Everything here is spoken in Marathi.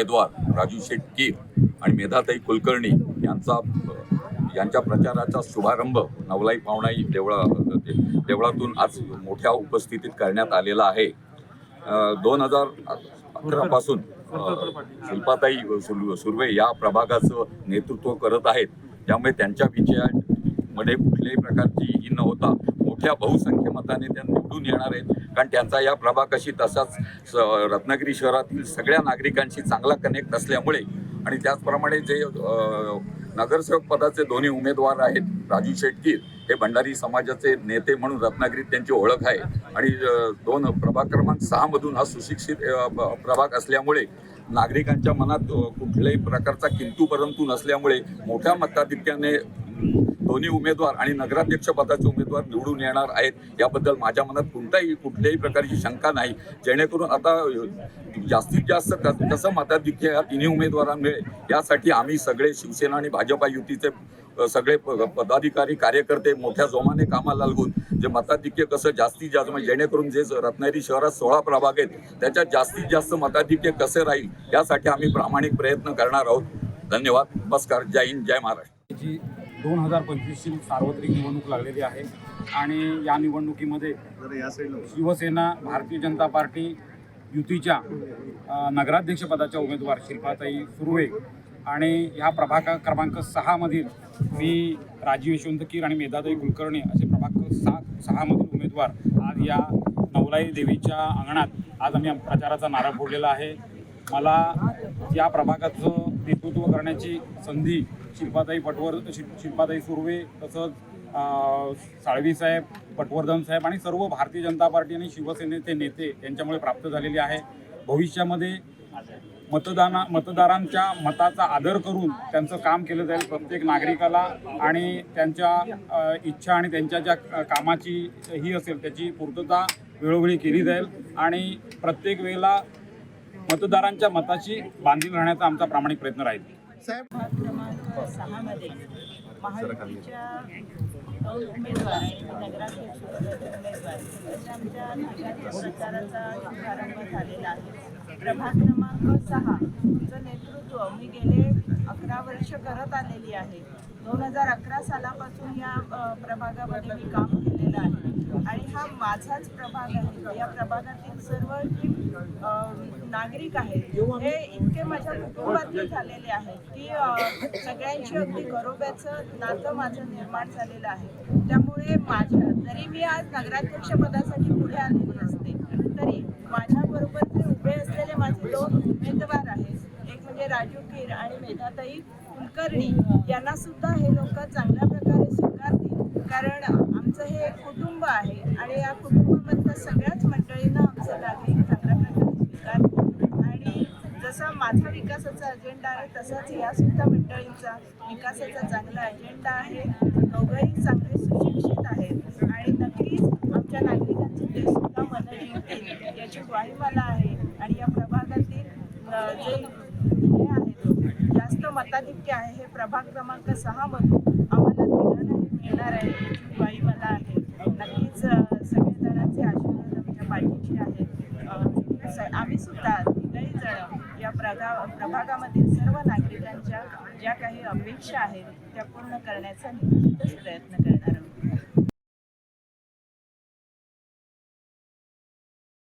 उमेदवार राजू शेट्टीर आणि मेधाताई कुलकर्णी यांचा यांच्या प्रचाराचा शुभारंभ नवलाई पावणाई देवळा देवळातून आज मोठ्या उपस्थितीत करण्यात आलेला आहे. दोन हजार अकरापासून शिल्पाताई सुर- सुर्वे या प्रभागाचं नेतृत्व करत आहेत. त्यामुळे त्यांच्या विजयामध्ये कुठल्याही प्रकारची ही न होता मोठ्या बहुसंख्य मताने त्या निवडून येणार आहेत. कारण त्यांचा या प्रभागाशी तसाच स- रत्नागिरी शहरातील सगळ्या नागरिकांशी चांगला कनेक्ट असल्यामुळे आणि त्याचप्रमाणे जे नगरसेवक पदाचे दोन्ही उमेदवार आहेत राजू शेटकीर हे भंडारी समाजाचे नेते म्हणून रत्नागिरीत त्यांची ओळख आहे. आणि दोन प्रभाग क्रमांक सहा मधून हा सुशिक्षित प्रभाग असल्यामुळे नागरिकांच्या मनात कुठल्याही प्रकारचा किंतू परंतु नसल्यामुळे मोठ्या मताधिक्याने दोन्ही उमेदवार आणि नगराध्यक्ष पदाचे उमेदवार निवडून येणार आहेत. याबद्दल माझ्या मनात कोणताही कुठल्याही प्रकारची शंका नाही. जेणेकरून आता जास्तीत जास्त कसं मताधिक्य या तिन्ही उमेदवारांमुळे यासाठी आम्ही सगळे शिवसेना आणि भाजपा युतीचे सगळे प- पदाधिकारी कार्यकर्ते मोठ्या जोमाने कामाला लागून जे मताधिक्य कसं जास्तीत जास्त म्हणजे जेणेकरून जे रत्नागिरी शहरात सोळा प्रभाग आहेत त्याच्यात जास्तीत जास्त मताधिक्य कसे राहील यासाठी आम्ही प्रामाणिक प्रयत्न करणार आहोत. धन्यवाद. नमस्कार. जय हिंद. जय महाराष्ट्र. जी दोन हजार पंचवीसची सार्वत्रिक निवडणूक लागलेली आहे. आणि या निवडणुकीमध्ये शिवसेना भारतीय जनता पार्टी युतीच्या नगराध्यक्षपदाच्या उमेदवार शिल्पाताई सुर्वे आणि ह्या प्रभाग क्रमांक सहामधील मी राजीव यशवंत कीर आणि मेधाताई कुलकर्णी असे प्रभाग सहा सहामधील उमेदवार आज या नवलाई देवीच्या अंगणात आज आम्ही प्रचाराचा नारा फोडलेला आहे. मला या प्रभागाचं नेतृत्व करण्याची संधी शिल्पाताई पटवर शिल शिल्पाताई सुर्वे तसंच साळवी साहेब पटवर्धन साहेब आणि सर्व भारतीय जनता पार्टी आणि शिवसेनेचे नेते यांच्यामुळे प्राप्त झालेली आहे. भविष्यामध्ये मतदाना मतदारांच्या मताचा आदर करून त्यांचं काम केलं जाईल प्रत्येक नागरिकाला आणि त्यांच्या इच्छा आणि त्यांच्या ज्या कामाची ही असेल त्याची पूर्तता वेळोवेळी केली जाईल आणि प्रत्येक वेळेला मतदारांच्या मताची बांधील राहण्याचा आमचा प्रामाणिक प्रयत्न राहील. भाग सहामध्ये. महायुतीच्या उमेदवार नगराध्यक्ष उमेदवार अशा आमच्या नगराच्या प्रचाराचा शुभारंभ झालेला आहे. प्रभाग क्रमांक सहाचं नेतृत्व मी गेले अकरा वर्ष करत आलेली आहे. दोन हजार अकरा सालापासून या प्रभागामध्ये मी काम माझाच प्रभाग आहे. या प्रभागातील सर्व नागरिक आहेत हे इतके माझ्या कुटुंबातले झालेले आहेत की सगळ्यांशी सगळ्यांची अगदी गरोब्याचं नातं माझं निर्माण झालेलं आहे. त्यामुळे माझ्या जरी मी आज नगराध्यक्ष पदासाठी पुढे आलेली असते तरी माझ्याबरोबर ते उभे असलेले माझे दोन उमेदवार आहेत एक म्हणजे राजू कीर आणि मेधाताई कुलकर्णी यांना सुद्धा हे लोक चांगल्या कारण आमचं हे एक कुटुंब आहे आणि या कुटुंबामधल्या सगळ्याच मंडळींना आमचं नागरिक चांगल्या प्रकारे स्वीकार आणि जसा माझा विकासाचा अजेंडा आहे तसाच या सुद्धा मंडळींचा विकासाचा चांगला अजेंडा आहे. दोघंही चांगले सुशिक्षित आहेत आणि नक्कीच आमच्या नागरिकांची ते सुद्धा मदत होतील याची ग्वाही मला आहे आणि या प्रभागातील जे हे आहेत जास्त मताधिक्य आहे हे प्रभाग क्रमांक सहा मधून आम्हाला तिघांनाही येणार आहे याची मला आहे. नक्कीच सगळे जणांचे आशीर्वाद आमच्या पाठीशी आहेत. आम्ही सुद्धा तिघही जण या प्रगा प्रभागामधील सर्व नागरिकांच्या ज्या काही अपेक्षा आहेत त्या पूर्ण करण्याचा निश्चितच प्रयत्न करणार आहोत.